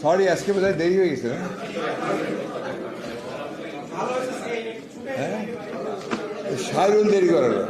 Sorry আজকে বোধহয় দেরি হয়ে গেছে? হ্যাঁ? সারুন দেরি করালো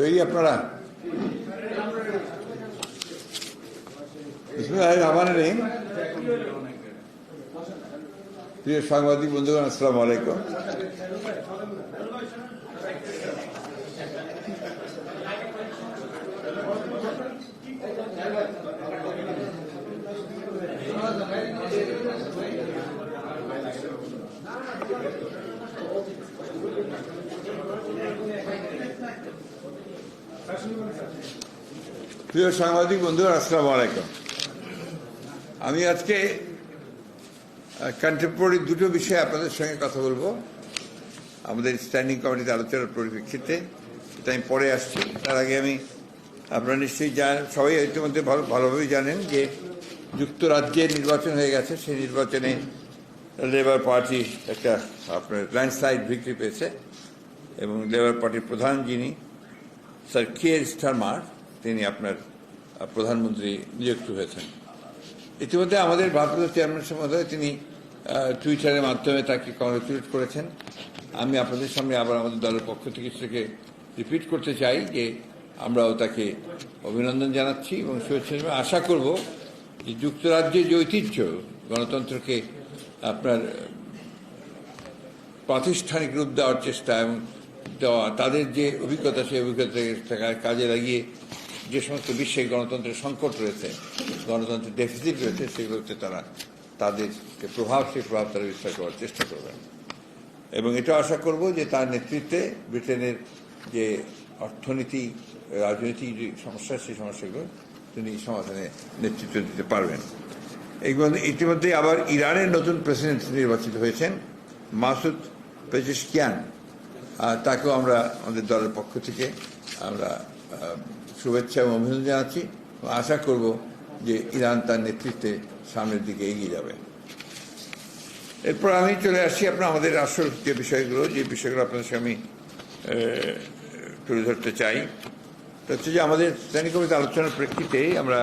তৈরি আপনারা প্রিয় সাংবাদিক বন্ধুগণ আসসালামু আলাইকুম প্রিয় সাংবাদিক বন্ধুগণ আসসালামু আলাইকুম। আমি আজকে কন্টেম্পোরারি দুটো বিষয়ে আপনাদের সঙ্গে কথা বলব। আমাদের স্ট্যান্ডিং কমিটিতে আলোচনার পরিপ্রেক্ষিতে, এটা আমি পরে আসছি। তার আগে আমি, আপনারা নিশ্চয়ই জান, সবাই ইতিমধ্যে ভালো, ভালোভাবেই জানেন যে যুক্তরাজ্যে নির্বাচন হয়ে গেছে। সেই নির্বাচনে লেবার পার্টি একটা আপনার ল্যান্ডস্লাইড ভিক্টরি পেয়েছে এবং লেবার পার্টির প্রধান যিনি স্যার কিয়ের স্টারমার তিনি আপনার প্রধানমন্ত্রী নিযুক্ত হয়েছেন ইতিমধ্যে আমাদের ভারপ্রাপ্ত চেয়ারম্যান মহোদয় তিনি টুইটারের মাধ্যমে তাকে কংগ্রেচুলেট করেছেন আমি আপনাদের সামনে আবার আমাদের দলের পক্ষ থেকে সেটাকে রিপিট করতে চাই যে আমরাও তাকে অভিনন্দন জানাচ্ছি এবং শুভেচ্ছা। আশা করব যে যুক্তরাজ্যের যে ঐতিহ্য, গণতন্ত্রকে আপনার প্রাতিষ্ঠানিক রূপ দেওয়ার চেষ্টা এবং দেওয়া, তাদের যে অভিজ্ঞতা, সেই অভিজ্ঞতা কাজে লাগিয়ে যে সমস্ত বিশ্বে গণতন্ত্রের সংকট রয়েছে, গণতন্ত্রের ডেফিসিট রয়েছে, সেগুলোতে তারা তাদের প্রভাব, সেই প্রভাব তারা বিস্তার করার চেষ্টা করবেন। এবং এটা আশা করব যে তার নেতৃত্বে ব্রিটেনের যে অর্থনীতি, রাজনৈতিক যে সমস্যা, সেই সমস্যাগুলো তিনি সমাধানে নেতৃত্ব দিতে পারবেন। এইগুলো ইতিমধ্যে আবার ইরানের নতুন প্রেসিডেন্ট নির্বাচিত হয়েছেন, মাসুদ পেজেশকিয়ান। তাকেও আমরা আমাদের দলের পক্ষ থেকে আমরা শুভেচ্ছা এবং অভিনন্দন জানাচ্ছি। আশা করব যে ইরান তার নেতৃত্বে সামনের দিকে এগিয়ে যাবে। এরপর আমি চলে আসছি আপনার, আমাদের আসল যে বিষয়গুলো যে বিষয়গুলো আপনাদের সঙ্গে আমি তুলে ধরতে চাই। হচ্ছে যে আমাদের শ্রেণি কমিটি আলোচনার প্রেক্ষিতে আমরা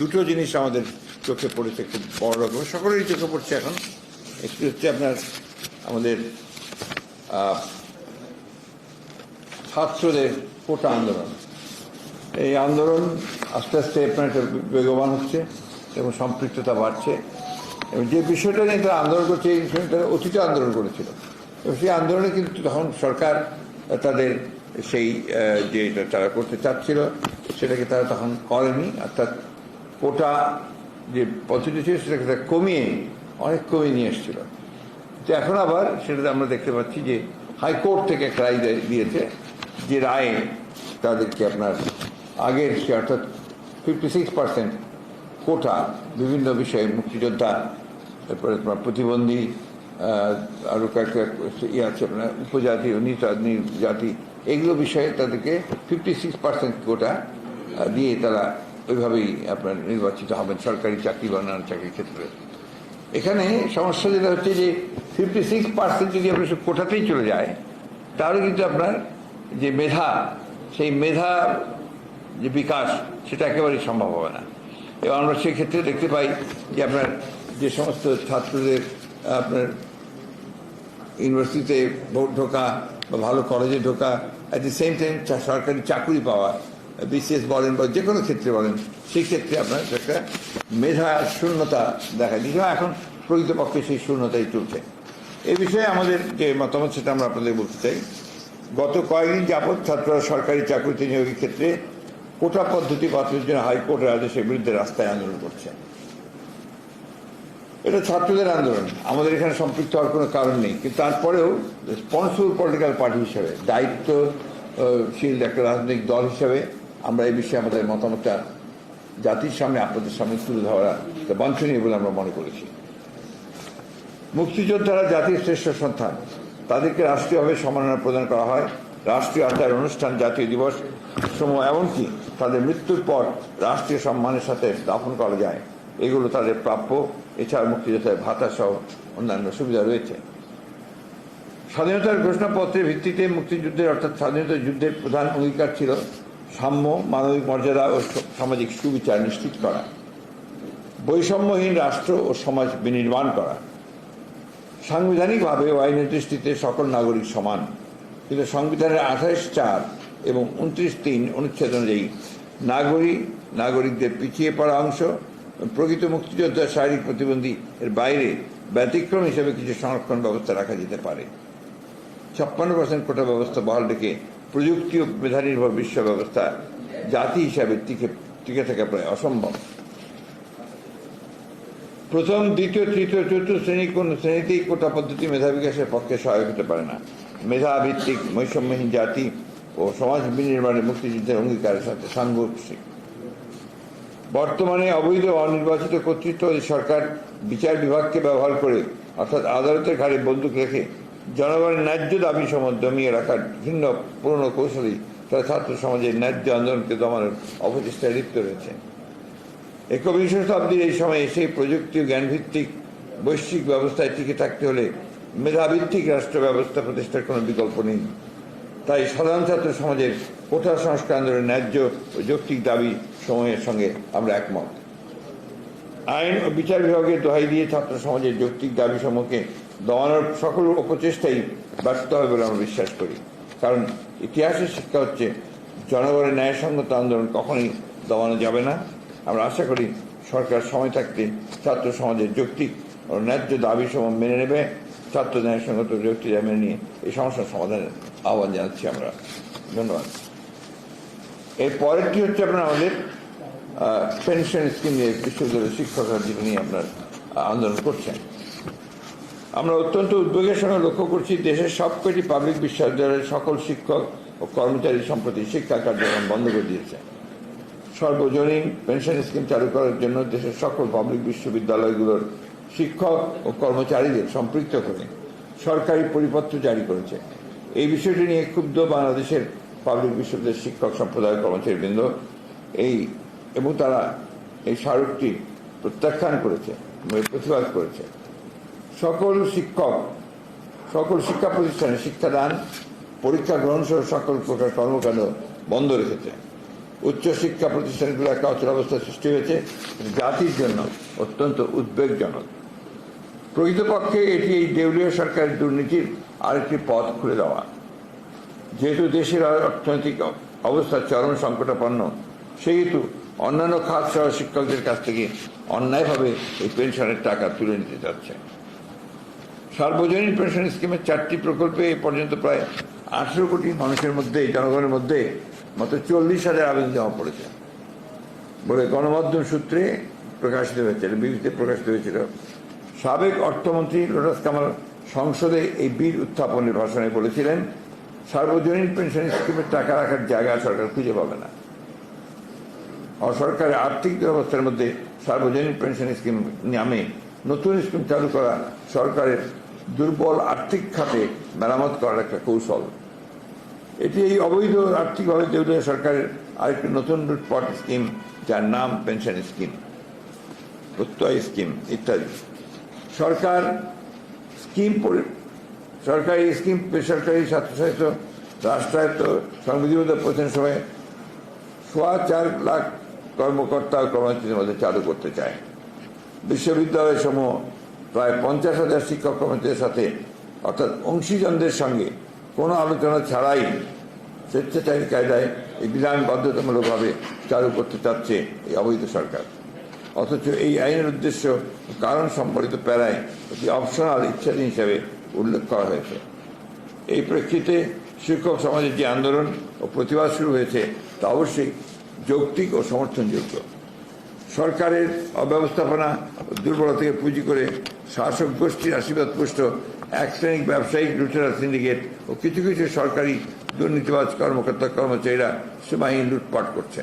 দুটো জিনিস আমাদের চোখে পড়েছে খুব বড় রকম সকলেরই চোখে পড়ছে এখন। একটি হচ্ছে আপনার আমাদের ছাত্রদের কোটা আন্দোলন। এই আন্দোলন আস্তে আস্তে আপনার একটা বেগবান হচ্ছে এবং সম্পৃক্ততা বাড়ছে। এবং যে বিষয়টা নিয়ে তারা আন্দোলন করছে, এই বিষয়টা অতীতে আন্দোলন করেছিল। এবং সেই আন্দোলনে কিন্তু তখন সরকার তাদের সেই যে তারা করতে চাচ্ছিল, সেটাকে তারা তখন করেনি। অর্থাৎ কোটা যে পদ্ধতি ছিল, সেটাকে তারা কমিয়ে, অনেক কমিয়ে নিয়ে এসেছিল। তো এখন আবার সেটাতে আমরা দেখতে পাচ্ছি যে হাইকোর্ট থেকে একটা রায় দিয়ে- দিয়েছে, যে রায়ে তাদেরকে আপনার আগের সে অর্থাৎ ফিফটি সিক্স পার্সেন্ট কোটা বিভিন্ন বিষয়ে মুক্তিযোদ্ধা তারপরে তোমার প্রতিবন্ধী আরও কয়েকটা ইয়ে আছে আপনার উপজাতি নিজ- নিজ জাতি, এগুলো বিষয়ে তাদেরকে ফিফটি সিক্স পার্সেন্ট কোটা দিয়ে তারা ওইভাবেই আপনার নির্বাচিত হবেন, সরকারি চাকরি বা অন্যান্য চাকরির ক্ষেত্রে। এখানে সমস্যা যেটা হচ্ছে যে ফিফটি সিক্স পার্সেন্ট যদি আপনার কোটাতেই চলে যায়, তাহলে কিন্তু আপনার যে মেধা, সেই মেধা যে বিকাশ, সেটা একেবারেই সম্ভব হবে না। এবং আমরা সেক্ষেত্রে দেখতে পাই যে আপনার যে সমস্ত ছাত্রদের, আপনার ইউনিভার্সিটিতে ভোট ঢোকা বা ভালো কলেজে ঢোকা অ্যাট দি সেম টাইম সরকারি চাকরি পাওয়া, বিসিএস বলেন বা যে কোনো ক্ষেত্রে বলেন, সেই ক্ষেত্রে আপনার একটা মেধা শূন্যতা দেখা দিচ্ছে এখন প্রকৃতপক্ষে সেই শূন্যতাই চলছে। এ বিষয়ে আমাদের যে মতামত, সেটা আমরা আপনাদের বলতে চাই। গত কয়েকদিন যাবৎ ছাত্ররা সরকারি চাকরিতে নিয়োগের ক্ষেত্রে কোটা পদ্ধতি বাতিলের জন্য হাইকোর্টের আদেশের বিরুদ্ধে রাস্তায় আন্দোলন করছে। এটা ছাত্রদের আন্দোলন। আমাদের এখানে সম্পৃক্ত হওয়ার কোনো কারণ নেই। কিন্তু তারপরেও রেসপন্সিবল পলিটিক্যাল পার্টি হিসেবে, দায়িত্বশীল একটা রাজনৈতিক দল হিসেবে আমরা এই বিষয়ে আমাদের মতামতটা জাতির সামনে, আপনাদের সামনে তুলে ধরা বাঞ্ছনীয় বলে আমরা মনে করেছি। মুক্তিযোদ্ধারা জাতির শ্রেষ্ঠ সন্তান। তাদেরকে রাষ্ট্রীয়ভাবে সম্মাননা প্রদান করা হয়। রাষ্ট্রীয় আচার অনুষ্ঠান, জাতীয় দিবস সময়, এমনকি তাদের মৃত্যুর পর রাষ্ট্রীয় সম্মানের সাথে দাফন করা যায়। এগুলো তাদের প্রাপ্য। এছাড়া মুক্তিযোদ্ধার ভাতা সহ অন্যান্য সুবিধা রয়েছে। স্বাধীনতার ঘোষণাপত্রের ভিত্তিতে মুক্তিযুদ্ধের অর্থাৎ স্বাধীনতা যুদ্ধের প্রধান অঙ্গীকার ছিল সাম্য, মানবিক মর্যাদা ও সামাজিক সুবিচার নিশ্চিত করা। বৈষম্যহীন রাষ্ট্র ও সমাজ বিনির্মাণ করা। সাংবিধানিকভাবে আইনের দৃষ্টিতে সকল নাগরিক সমান। কিন্তু সংবিধানের আঠাশ চার এবং উনত্রিশ তিন অনুচ্ছেদ অনুযায়ী নাগরিক নাগরিকদের পিছিয়ে পড়া অংশ, প্রকৃত মুক্তিযোদ্ধা শারীরিক প্রতিবন্ধী এর বাইরে ব্যতিক্রম হিসেবে কিছু সংরক্ষণ ব্যবস্থা রাখা যেতে পারে। ছাপ্পান্ন পার্সেন্ট কোটা ব্যবস্থা বহাল রেখে প্রযুক্তি ও মেধানির্ভর বিশ্ব ব্যবস্থা জাতি হিসাবে টিকে টিকে থাকা প্রায় অসম্ভব। প্রথম, দ্বিতীয়, তৃতীয়, চতুর্থ শ্রেণি কোন শ্রেণীতেই কোটা পদ্ধতি মেধা বিকাশের পক্ষে সহায়ক হতে পারে না। মেধা ভিত্তিক বৈষম্যহীন জাতি ও সমাজ বিনির্মাণে মুক্তিযুদ্ধের অঙ্গীকারের সাথে সাংঘর্ষিক। বর্তমানে অবৈধ অনির্বাচিত কর্তৃত্ব সরকার বিচার বিভাগকে ব্যবহার করে, অর্থাৎ আদালতের ঘাড়ে বন্দুক রেখে জনগণের ন্যায্য দাবি সম দমিয়ে রাখার ভিন্ন পুরনো কৌশলী তারা ছাত্র সমাজের ন্যায্য আন্দোলনকে দমানোর অপচেষ্টায় লিপ্ত রয়েছে। একবিংশ শতাব্দীর এই সময়ে সেই প্রযুক্তি ও জ্ঞানভিত্তিক বৈশ্বিক ব্যবস্থায় টিকে থাকতে হলে মেধাভিত্তিক রাষ্ট্র ব্যবস্থা প্রতিষ্ঠার কোনো বিকল্প নেই। তাই সাধারণ ছাত্র সমাজের কোঠা সংস্কার আন্দোলনের ন্যায্য ও যৌক্তিক দাবি সমূহের সঙ্গে আমরা একমত। আইন ও বিচার বিভাগের দোহাই দিয়ে ছাত্র সমাজের যৌক্তিক দাবি সমূহকে দমানোর সকল অপচেষ্টাই ব্যর্থ হবে বলে আমরা বিশ্বাস করি। কারণ ইতিহাসের শিক্ষা হচ্ছে, জনগণের ন্যায়সঙ্গত আন্দোলন কখনোই দমানো যাবে না। আমরা আশা করি সরকার সময় থাকতে ছাত্র সমাজের যৌক্তিক ও ন্যায্য দাবি সমূহ মেনে নেবে। ছাত্র ন্যায়সঙ্গত যৌক্তিক মেনে নিয়ে এই সমস্যার সমাধানের আহ্বান জানাচ্ছি আমরা। ধন্যবাদ। এর পরেরটি হচ্ছে আপনার আমাদের পেনশন স্কিম নিয়ে বিশ্ববিদ্যালয়ের শিক্ষকরা যেটা নিয়ে আপনার আন্দোলন করছেন। আমরা অত্যন্ত উদ্বেগের সঙ্গে লক্ষ্য করছি, দেশের সবকটি পাবলিক বিশ্ববিদ্যালয়ের সকল শিক্ষক ও কর্মচারী সম্প্রতি শিক্ষা কার্যক্রম বন্ধ করে দিয়েছে। সর্বজনীন পেনশন স্কিম চালু করার জন্য দেশের সকল পাবলিক বিশ্ববিদ্যালয়গুলোর শিক্ষক ও কর্মচারীদের সম্পৃক্ত করে সরকারি পরিপত্র জারি করেছে। এই বিষয়টি নিয়ে ক্ষুব্ধ বাংলাদেশের পাবলিক বিশ্ববিদ্যালয়ের শিক্ষক সম্প্রদায় কর্মচারীবৃন্দ, এই এবং তারা এই স্মারকটি প্রত্যাখ্যান করেছে এবং প্রতিবাদ করেছে। সকল শিক্ষক, সকল শিক্ষা প্রতিষ্ঠানে শিক্ষাদান, পরীক্ষা গ্রহণ সহ সকল প্রকার কর্মকাণ্ড বন্ধ রেখেছে। উচ্চ শিক্ষা প্রতিষ্ঠানগুলো একটা অচলাবস্থা সৃষ্টি হয়েছে জাতির জন্য অত্যন্ত উদ্বেগজনক। প্রকৃতপক্ষে এটি এই দেউলীয় সরকারের দুর্নীতির আরেকটি পথ খুলে দেওয়া। যেহেতু দেশের অর্থনৈতিক অবস্থা চরম সংকটাপন্ন, সেহেতু অন্যান্য খাত সহ শিক্ষকদের কাছ থেকে অন্যায়ভাবে এই পেনশনের টাকা তুলে নিতে যাচ্ছে সার্বজনীন পেনশন স্কিমের চারটি প্রকল্পে এ পর্যন্ত প্রায় আঠেরো কোটি মানুষের মধ্যে, জনগণের মধ্যে মাত্র চল্লিশ হাজার আবেদন জমা পড়েছে। বলে গণমাধ্যম সূত্রে প্রকাশিত হয়েছিল বিবিসিতে প্রকাশিত হয়েছিল। সাবেক অর্থমন্ত্রী লোটাস কামাল সংসদে এই বিল উত্থাপনের ভাষণে বলেছিলেন, সার্বজনীন পেনশন স্কিমের টাকা রাখার জায়গা সরকার খুঁজে পাবে না। অসরকারি আর্থিক ব্যবস্থার মধ্যে সার্বজনীন পেনশন স্কিম নামে নতুন স্কিম চালু করা সরকারের দুর্বল আর্থিক খাতে মেরামত করার একটা কৌশল। এটি এই অবৈধ আর্থিকভাবে দেউলিয়া সরকারের আরেকটি নতুন লুটপাট স্কিম, যার নাম পেনশন স্কিম, প্রত্যয় স্কিম ইত্যাদি। সরকার স্কিম সরকারি স্কিম, বেসরকারি স্বায়ত্তশাসিত রাষ্ট্রায়ত্ত সংবিধিবদ্ধ প্রতিষ্ঠান সময় সোয়া চার লাখ কর্মকর্তা ও কর্মচারীদের মধ্যে চালু করতে চায়। বিশ্ববিদ্যালয় সমূহ প্রায় পঞ্চাশ হাজার শিক্ষক কর্মচারীদের সাথে, অর্থাৎ অংশীজনদের সঙ্গে কোনো আলোচনা ছাড়াই স্বেচ্ছাচারী কায়দায় এই বিধান বাধ্যতামূলকভাবে চালু করতে চাচ্ছে এই অবৈধ সরকার। অথচ এই আইনের উদ্দেশ্য কারণ সম্পর্কিত প্যারায় একটি অপশনাল ইচ্ছাধীন হিসাবে উল্লেখ করা হয়েছে। এই প্রেক্ষিতে শিক্ষক সমাজের যে আন্দোলন ও প্রতিবাদ শুরু হয়েছে, তা অবশ্যই যৌক্তিক ও সমর্থনযোগ্য। সরকারের অব্যবস্থাপনা ও দুর্বলতা থেকে পুঁজি করে শাসক গোষ্ঠীর আশীর্বাদ পুষ্ট এক শ্রেণিক ব্যবসায়িক লুটেরা সিন্ডিকেট ও কিছু কিছু সরকারি দুর্নীতিবাজ কর্মকর্তা কর্মচারীরা সীমাহীন লুটপাট করছে।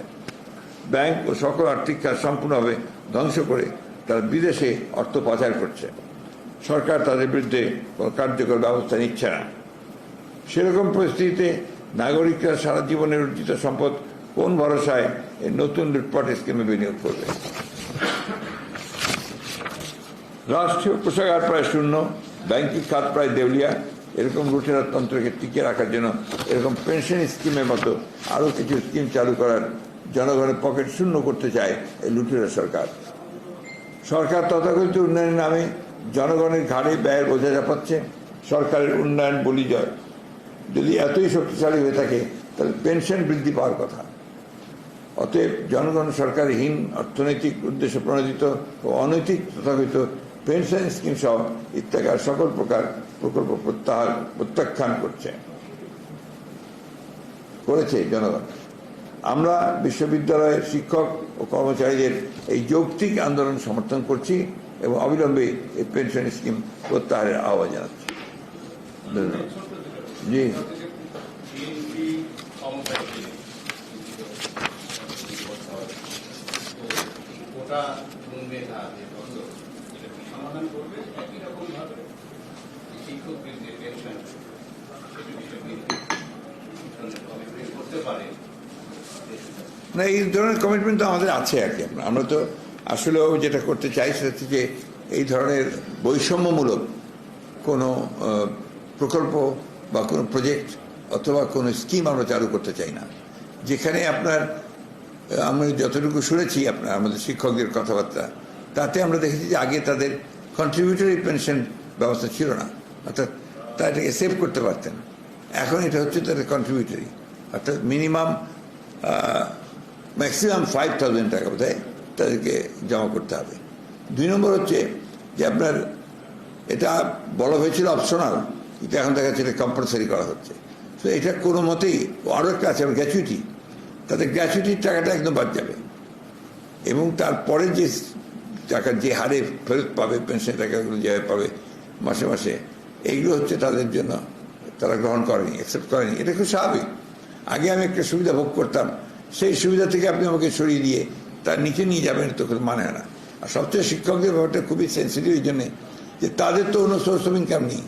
ব্যাংক ও সকল আর্থিক কাজ সম্পূর্ণভাবে ধ্বংস করে তারা বিদেশে অর্থ পাচার করছে। সরকার তাদের বিরুদ্ধে কোনো কার্যকর ব্যবস্থা নিচ্ছে না। সেরকম পরিস্থিতিতে নাগরিকরা সারা জীবনের অর্জিত সম্পদ কোন ভরসায় এই নতুন লুটপাট স্কিমে বিনিয়োগ করবে? রাষ্ট্রীয় কোষাগার প্রায় শূন্য, ব্যাংকিং খাত প্রায় দেউলিয়া। এরকম লুটেরা তন্ত্রকে টিকিয়ে রাখার জন্য এরকম পেনশন স্কিমের মতো আরও কিছু স্কিম চালু করার জনগণের পকেট শূন্য করতে চায় এই লুটেরা সরকার। সরকার তথাকথিত উন্নয়নের নামে জনগণের ঘাড়ে ব্যয়ের বোঝা চাপাচ্ছে, সরকারের উন্নয়ন বলি জয়। যদি এতই শক্তিশালী হয়ে থাকে, তাহলে পেনশন বৃদ্ধি পাওয়ার কথা। অতএব জনগণ সরকারহীন, অর্থনৈতিক উদ্দেশ্য প্রণোদিত ও অনৈতিক তথাকথিত পেনশন স্কিম সহ ইত্যাদি সকল প্রকার প্রকল্প প্রত্যাহার, প্রত্যাখ্যান করছে। করেছে জনগণ। আমরা বিশ্ববিদ্যালয়ের শিক্ষক ও কর্মচারীদের এই যৌক্তিক আন্দোলন সমর্থন করছি এবং অবিলম্বে এই পেনশন স্কিম প্রত্যাহারের আহ্বান জানাচ্ছি। ধন্যবাদ। জি। শিক্ষকদের যে করতে পারে। না, এই ধরনের কমিটমেন্ট তো আমাদের আছে আর কি। আমরা- তো আসলে যেটা করতে চাই সেটা হচ্ছে যে এই ধরনের বৈষম্যমূলক কোনো প্রকল্প বা কোনো প্রজেক্ট অথবা কোনো স্কিম আমরা চালু করতে চাই না। যেখানে আপনার আমি যতটুকু শুনেছি আপনার, আমাদের শিক্ষকদের কথাবার্তা, তাতে আমরা দেখেছি যে আগে তাদের কন্ট্রিবিউটরি পেনশন ব্যবস্থা ছিল না। অর্থাৎ তারা এটাকে সেভ করতে পারতেন। এখন এটা হচ্ছে তাদের কন্ট্রিবিউটরি অর্থাৎ মিনিমাম ম্যাক্সিমাম ফাইভ থাউজেন্ড টাকা বোধ তাদেরকে জমা করতে হবে। দুই নম্বর হচ্ছে যে আপনার এটা বলা হয়েছিল অপশনাল কিন্তু এখন দেখা যাচ্ছে এটা কম্পালসারি করা হচ্ছে। তো এটা কোনো মতেই, আরও একটা আছে গ্র্যাচুইটি তাদের গ্র্যাচুইটির টাকাটা একদম বাদ যাবে। এবং তারপরে যে টাকা যে হারে ফেরত পাবে পেনশন টাকাগুলো যেভাবে পাবে মাসে মাসে, এইগুলো হচ্ছে তাদের জন্য তারা গ্রহণ করেনি অ্যাকসেপ্ট করেনি। এটা খুব স্বাভাবিক। আগে আমি একটা সুবিধা ভোগ করতাম। সেই সুবিধা থেকে আপনি আমাকে সরিয়ে দিয়ে তার নিচে নিয়ে যাবেন তো মানে না। আর সবচেয়ে শিক্ষকদের ব্যাপারটা খুবই সেন্সিটিভ এই জন্যে যে তাদের তো কোনো সোর্স অফ ইনকাম নেই।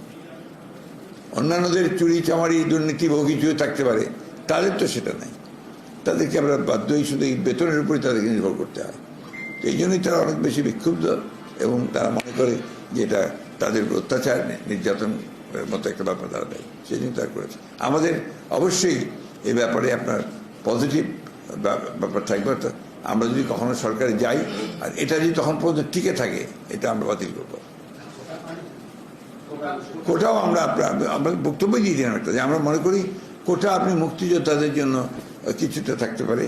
অন্যান্যদের চুরি, চামারি, দুর্নীতি কিছু থাকতে পারে। তাদের তো সেটা নেই। তাদেরকে আমরা বাধ্যই শুধু এই বেতনের উপরে তাদেরকে নির্ভর করতে হয়। এই জন্যই তারা অনেক বেশি বিক্ষুব্ধ এবং তারা মনে করে যে এটা তাদের অত্যাচার নির্যাতন মতো একটা ব্যাপার তারা দেয়। সেই জন্য তারা করেছে। আমাদের অবশ্যই এই ব্যাপারে আপনার পজিটিভ ব্যাপার থাকবে, অর্থাৎ আমরা যদি কখনো সরকারে যাই, আর এটা যদি তখন পর্যন্ত টিকে থাকে, এটা আমরা বাতিল করব। কোটাও আমরা আমরা বক্তব্য দিয়ে দিলাম একটা, যে আমরা মনে করি কোটা আপনি মুক্তিযোদ্ধাদের জন্য কিছুটা থাকতে পারে,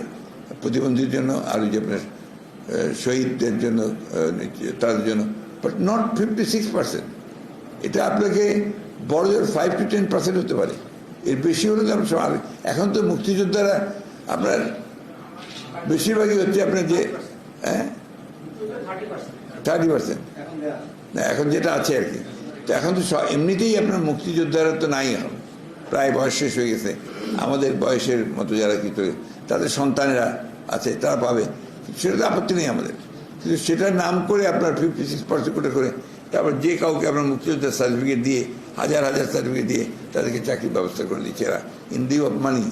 প্রতিবন্ধীর জন্য, আর ওই যে আপনার শহীদদের জন্য তাদের জন্য but not fifty six percent এটা আপনাকে বড় জোর ফাইভ টু টেন পার্সেন্ট হতে পারে। এর বেশি হলে তো আমরা এখন তো মুক্তিযোদ্ধারা আপনার বেশিরভাগই হচ্ছে আপনার যে হ্যাঁ? থার্টি পার্সেন্ট না, এখন যেটা আছে আর কি। তো এখন তো এমনিতেই আপনার মুক্তিযোদ্ধারা তো নাই হবে প্রায় বয়স শেষ হয়ে গেছে। আমাদের বয়সের মতো যারা কিছু তাদের সন্তানেরা আছে, তারা পাবে। সেটা তো আপত্তি নেই আমাদের। কিন্তু সেটার নাম করে আপনার ফিফটি সিক্স পার্সেন্ট করে, তারপর যে কাউকে আপনার মুক্তিযোদ্ধার সার্টিফিকেট দিয়ে হাজার হাজার সার্টিফিকেট দিয়ে তাদেরকে চাকরির ব্যবস্থা করে দিচ্ছে এরা। ইন অফ মানি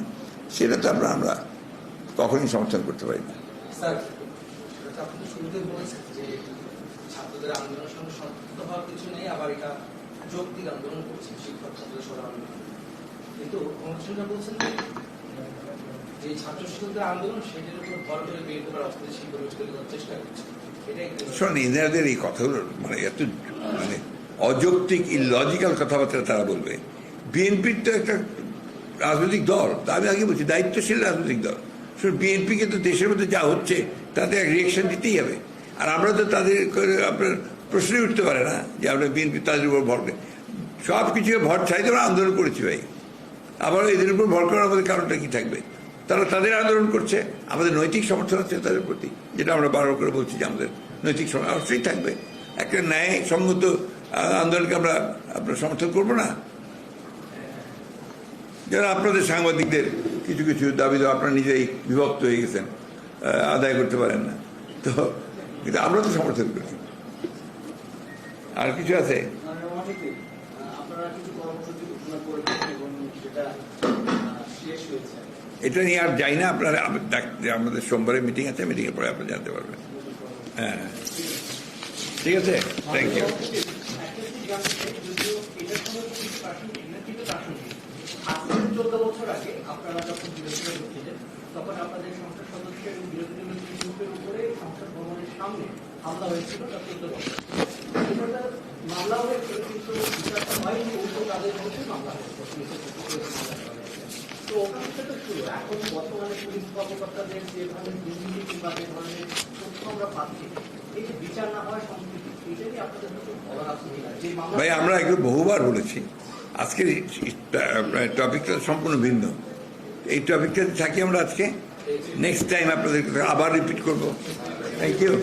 সেটা তো আমরা আমরা কখনই সমর্থন করতে পারি না। যে কিন্তু বলছেন ছাত্র শিক্ষকদের আন্দোলন সেটার উপর ভর করে করার অস্থিতিশীল পরিবেশ তৈরি করার চেষ্টা করছে। শোন ইন্দিরাদের এই কথাগুলো মানে এত মানে অযৌক্তিক ইলজিক্যাল কথাবার্তা তারা বলবে। বিএনপির তো একটা রাজনৈতিক দল। আমি আগে বলছি, দায়িত্বশীল রাজনৈতিক দল। শুধু বিএনপিকে তো দেশের মধ্যে যা হচ্ছে, তাতে এক রিয়েকশন দিতেই হবে। আর আমরা তো তাদের করে আপনার প্রশ্নই উঠতে পারে না যে আমরা বিএনপি তাদের উপর ভর সব কিছু ভর ছাড়িয়ে আমরা আন্দোলন করেছি ভাই। আবার এদের উপর ভর করার আমাদের কারণটা কি থাকবে? তারা তাদের আন্দোলন করছে, আমাদের নৈতিক সমর্থন আছে তাদের প্রতি, যেটা আমরা বারবার করে বলছি যে আমাদের নৈতিক সমর্থন অবশ্যই থাকবে। একটা ন্যায় সঙ্গত আন্দোলনকে আমরা আপনার সমর্থন করব না। যারা আপনাদের সাংবাদিকদের কিছু কিছু দাবি তো আপনারা নিজেই বিভক্ত হয়ে গেছেন আদায় করতে পারেন না। তো, কিন্তু আমরা তো সমর্থন করছি। আর কিছু আছে? এটা নিয়ে আর যাই না, আপনারা আমাদের সোমবারে মিটিং আছে, মিটিংয়ের পরে আপনি জানতে পারবেন। হ্যাঁ। ঠিক আছে? থ্যাংক ইউ একটা জিনিস জানতে চাই, যদিও এটার কোনো কিছু প্রাসঙ্গিক না, কিন্তু প্রাসঙ্গিক। আজ থেকে চোদ্দ বছর আগে আপনারা যখন বিরোধীরা ছিলেন তখন আপনাদের সংসদ সদস্য এবং উপরে সংসদ ভবনের সামনে হামলা হয়েছিল মামলা হয়েছিল কিন্তু বিচারটা তাদের মধ্যে মামলা হয়েছে হয়েছে। তো ওখান থেকে তো শুরু এখন বর্তমানে পুলিশ কর্মকর্তাদের যে ধরনের তথ্য আমরা পাচ্ছি এই যে বিচার না হওয়ার ভাই, আমরা এগুলো বহুবার বলেছি। আজকের টপিকটা সম্পূর্ণ ভিন্ন। এই টপিকটাতে থাকি আমরা আজকে নেক্সট টাইম আপনাদের আবার রিপিট করব। Thank you